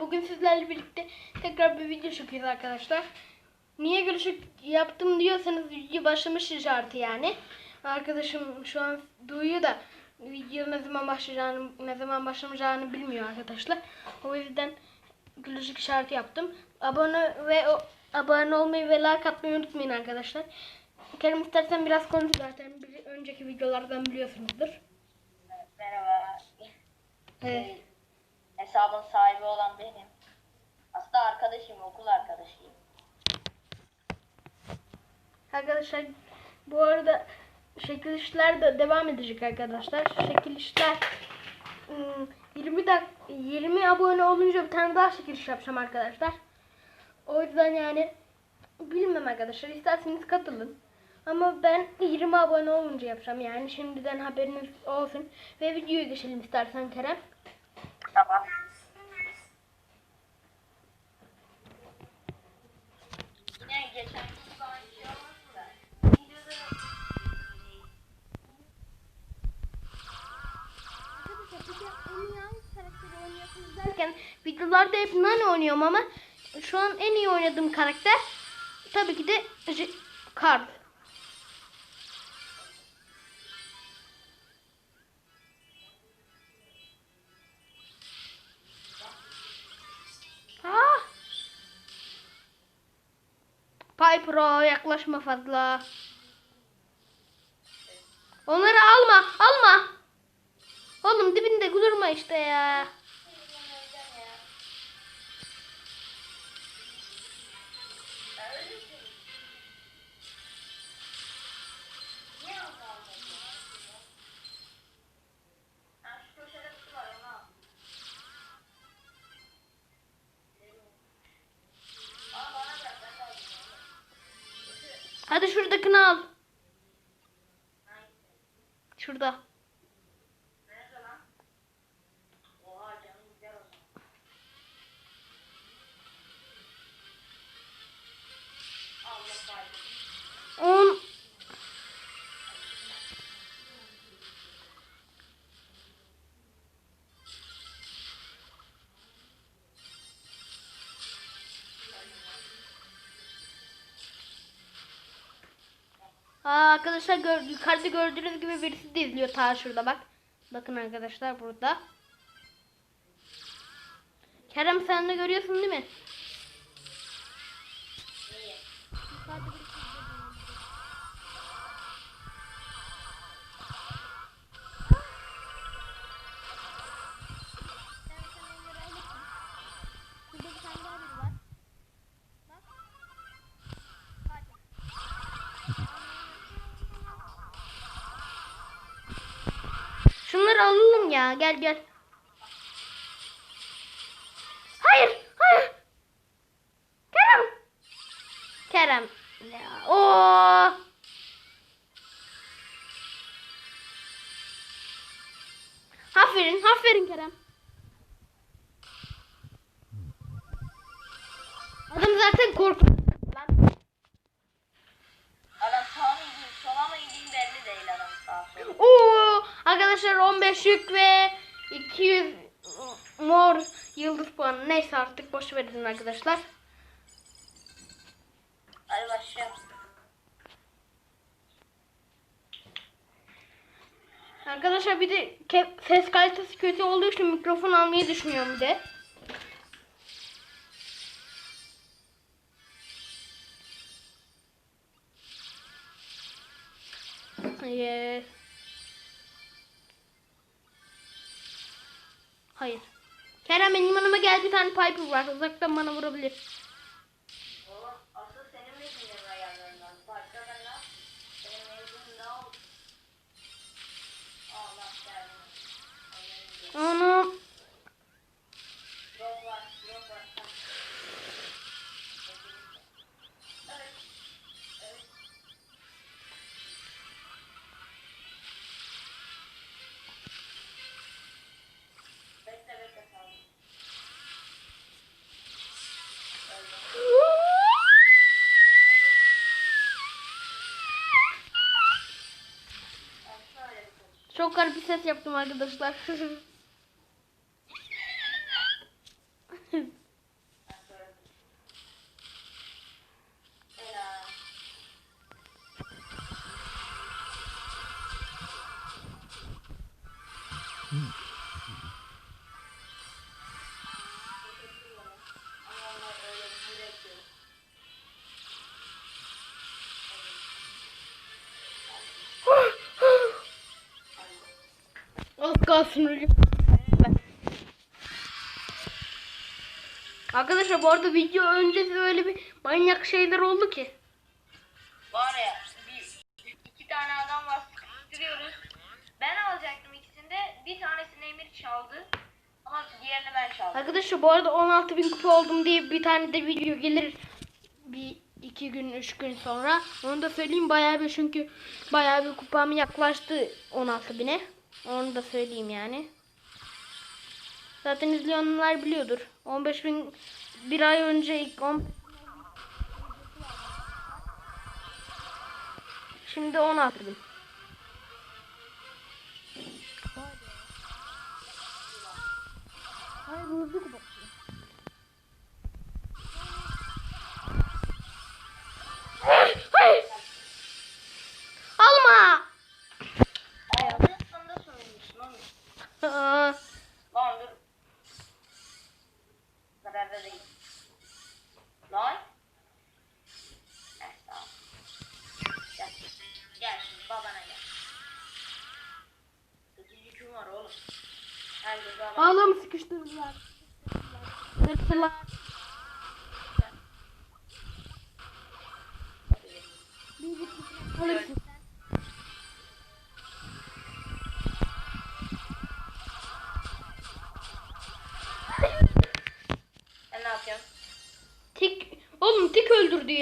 Bugün sizlerle birlikte tekrar bir video çekiyoruz arkadaşlar. Niye görüşük yaptım diyorsanız video başlamış işareti yani. Arkadaşım şu an duyuyor da video ne zaman başlayacağını, ne zaman başlamayacağını bilmiyor arkadaşlar. O yüzden gülücük işareti yaptım. Abone ve o, abone olmayı ve like atmayı unutmayın arkadaşlar. Kerem istersen biraz konuş zaten bir önceki videolardan biliyorsunuzdur. Merhaba. Evet. Hesabın sahibi olan benim. Aslında arkadaşım, okul arkadaşıyım. Arkadaşlar bu arada şekil işler de devam edecek arkadaşlar. Şekil işler ım, 20 dak 20 abone olunca bir tane daha şekil iş yapacağım arkadaşlar. O yüzden yani bilmem arkadaşlar isterseniz katılın. Ama ben 20 abone olunca yapacağım yani şimdiden haberiniz olsun. Ve videoyu geçelim istersen Kerem. Tamam. Yine geçen derken videolarda hep Nani oynuyorum ama şu an en iyi oynadığım karakter tabii ki de J- Piper'o yaklaşma fazla. Onları alma, alma. Oğlum dibinde durma işte ya. Hadi şuradakini al. Şurada. Aa, arkadaşlar gör, yukarıda gördüğünüz gibi birisi de izliyor ta şurada bak. Bakın arkadaşlar burada. Kerem sen de görüyorsun değil mi? Niye? Şunları alalım ya. Gel gel. Hayır. Hayır. Kerem. Kerem. Ya, Oo. Aferin. Aferin Kerem. Adam zaten korktu. Arkadaşlar 15 yük ve 200 mor yıldız puanı. Neyse artık boş verin arkadaşlar. Hadi başlayalım. Arkadaşlar bir de ses kalitesi kötü olduğu için mikrofon almayı düşünüyorum bir de. Hayır. Hayır. Kerem benim yanıma gel bir tane Piper var. Uzaktan bana vurabilir. çok garip bir ses yaptım arkadaşlar. Hmm. Arkadaşlar bu arada video öncesi öyle bir manyak şeyler oldu ki. Var ya bir iki tane adam var sıkıştırıyoruz. Ben alacaktım ikisinde. Bir tanesini Emir çaldı. Ama diğerini ben çaldım. Arkadaşlar bu arada 16.000 kupa oldum diye bir tane de video gelir. Bir iki gün üç gün sonra. Onu da söyleyeyim bayağı bir çünkü bayağı bir kupam yaklaştı 16.000'e. Onu da söyleyeyim yani. Zaten izleyenler biliyordur. 15.000 bir ay önce ilk 10 Şimdi 16.000. Hayır Bu kadar da değil. Lan. Heh, tamam. Gel. Gel şimdi babana gel. Sekiz yüküm var oğlum. Herkes babana. ağlamı sıkıştırdılar. Sıkıştırdılar. Alırsın. Sen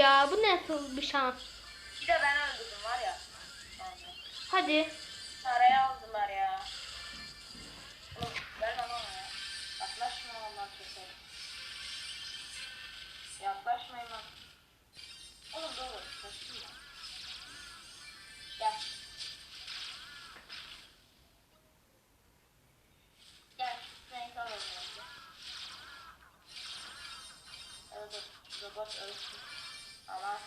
ya. Bu nasıl bir şans? Bir de ben öldürdüm var ya. Yani. Hadi. Araya aldılar ya. Oğlum ver bana onu ya. Yaklaşma ondan çekerim. Yaklaşmayın lan. Oğlum doğru. Kaçtım ya. Gel. Gel. Renk alalım. Evet, robot ölsün. Ama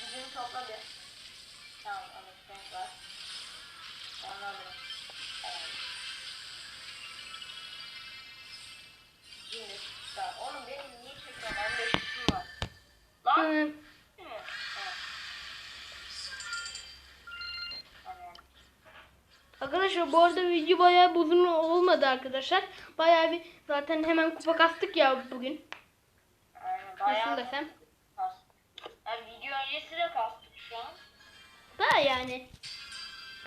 gücünü topla bir. Tamam, renk var. Onu alırım. Evet. Şimdi, ya oğlum benim niye çekiyorsun? 15 kişim var. Lan! Hı. Arkadaşlar bu arada video bayağı uzun olmadı arkadaşlar. Bayağı bir zaten hemen kupa kastık ya bugün. Aynen, Nasıl bayağı desem. kastık. Yani video öncesi de kastık şu an. Da yani.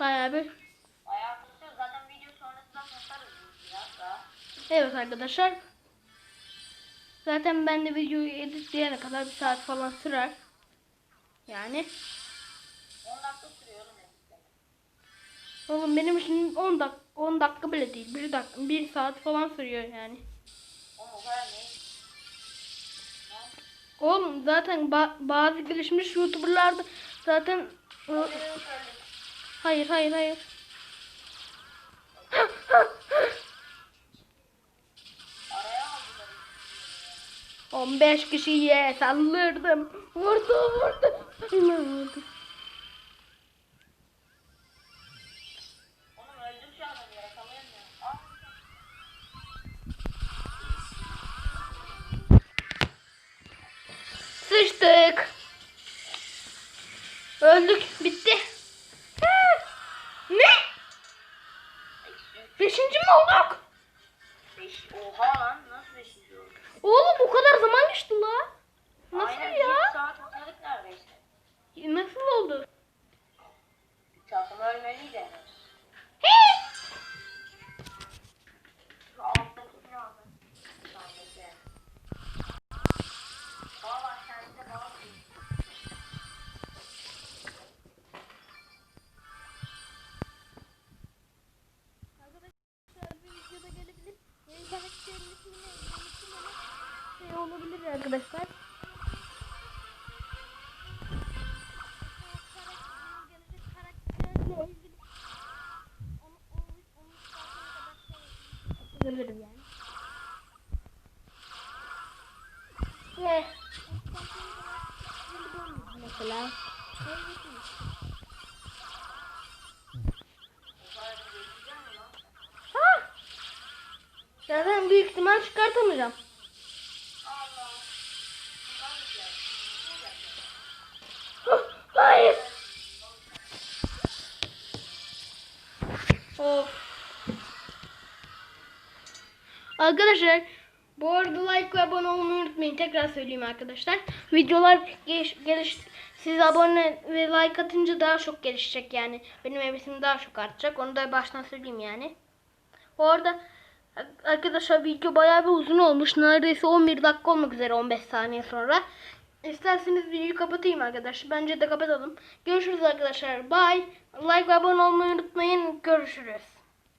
Bayağı bir. Bayağı kasıyoruz. Zaten video sonrasında kasarız biraz daha. Evet arkadaşlar. Zaten ben de videoyu editleyene kadar bir saat falan sürer. Yani. 10 dakika sürüyor oğlum. Oğlum benim için 10 dakika 10 dakika bile değil. 1 dakika 1 saat falan sürüyor yani. Oğlum zaten ba- bazı gelişmiş YouTuber'larda zaten hayır hayır hayır. 15 kişiye saldırdım. Vurdu vurdu. Yine vurdu. 5. Oha lan nasıl 5. Oğlum bu kadar zaman geçti la. Nasıl Aynen, ya? Aynen saat oynadık neredeyse. Nasıl oldu? Takım ölmeliydi. Şey yapabilirim yani. Ve mesela Ha! Zaten büyük ihtimal çıkartamayacağım. Of. Arkadaşlar bu arada like ve abone olmayı unutmayın. Tekrar söyleyeyim arkadaşlar. Videolar geliş, geliş siz abone ve like atınca daha çok gelişecek yani. Benim hevesim daha çok artacak. Onu da baştan söyleyeyim yani. Bu arada arkadaşlar video bayağı bir uzun olmuş. Neredeyse 11 dakika olmak üzere 15 saniye sonra. İsterseniz videoyu kapatayım arkadaşlar. Bence de kapatalım. Görüşürüz arkadaşlar. Bye. Like ve abone olmayı unutmayın. Görüşürüz.